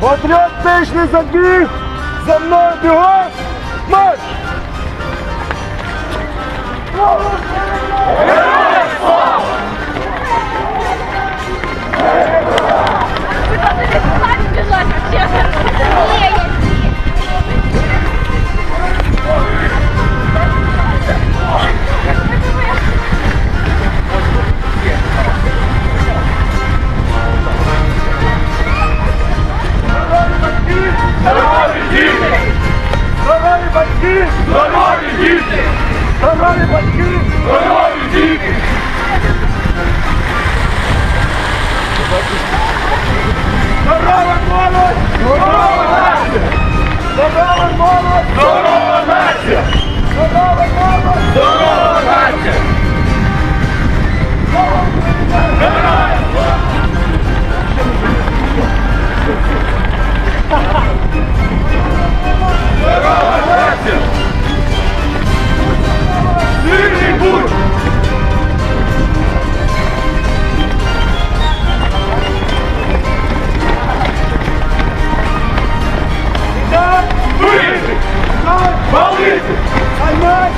Патріотичний забіг! За мною бігом! Марш! Здорові батьки! Здорові діти! Здорова молодь! Здорова нація! Здорова молодь! Здорова Так, валити! Займай!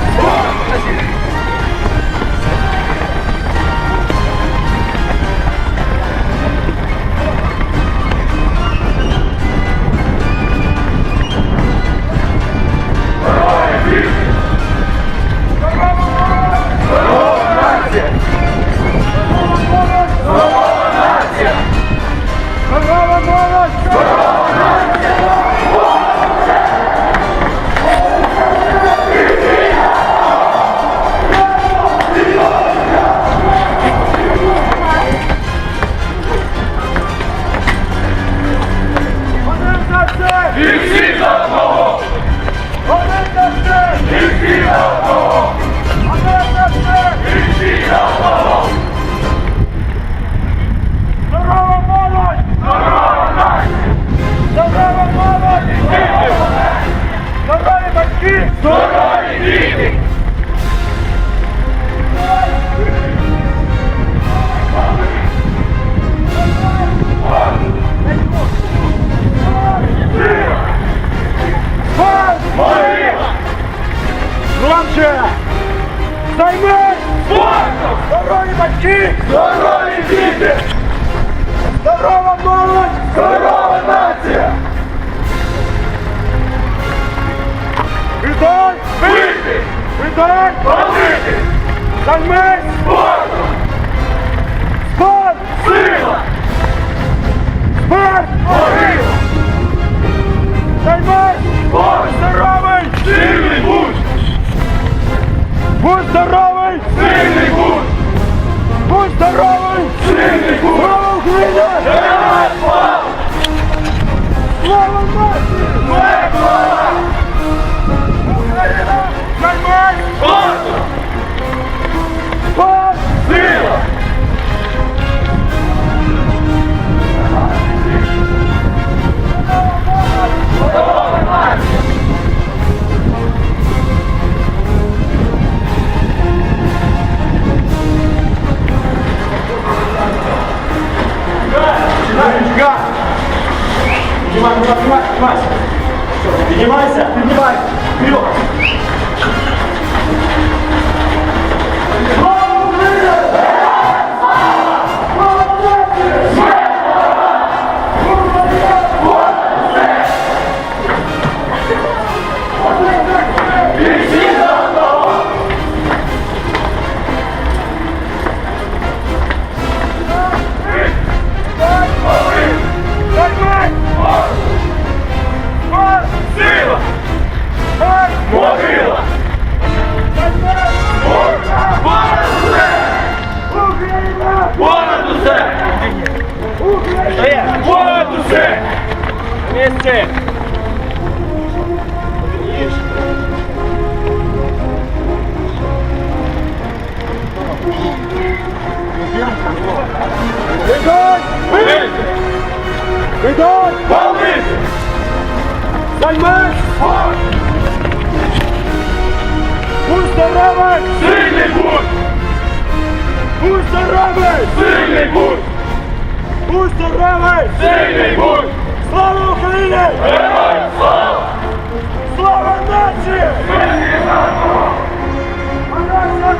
Здорові діти! Здорова молодь! Здорова нація! Віддай! Бити! Віддай! Палити! Займись! Спортом! Спорт! Сила! Спорт! Могила! Займись! Будь здоровий! Сильний будь! Будь здоровий! Сильний будь! Будь здоровий! Слава Україні! Слава нації! Слава! Поднимай, поднимай, поднимай, поднимайся. Поднимайся, поднимай. Вперед. Могила! Займай! Україна! Понад усе! Понад усе! Вместе. Віддай! Бити! Віддай! Палити! Займай! Спорт! Будь здоровий! Сильний будь! Будь здоровий! Сильний будь! Будь здоровий! Сильний будь! Слава Україні! Героям слава! Слава нації! Вона завжди!